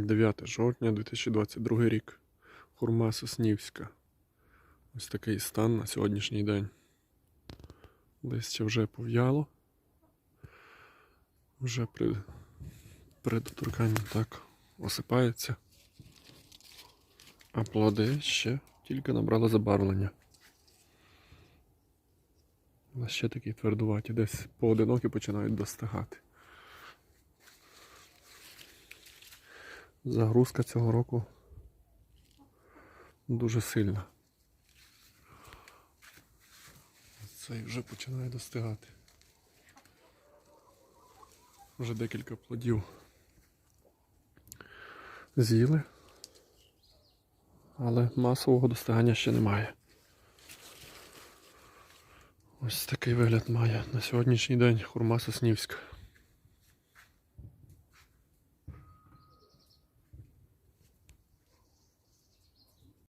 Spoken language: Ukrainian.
9 жовтня 2022 рік. Хурма Соснівська. Ось такий стан на сьогоднішній день. Листя вже пов'яло. Вже при, при доторканні так осипається. А плоди ще тільки набрали забарвлення. Але ще такі твердуваті, десь поодинокі починають достигати. Загрузка цього року дуже сильна. Цей вже починає достигати. Вже декілька плодів з'їли, але масового достигання ще немає. Ось такий вигляд має на сьогоднішній день хурма Соснівська.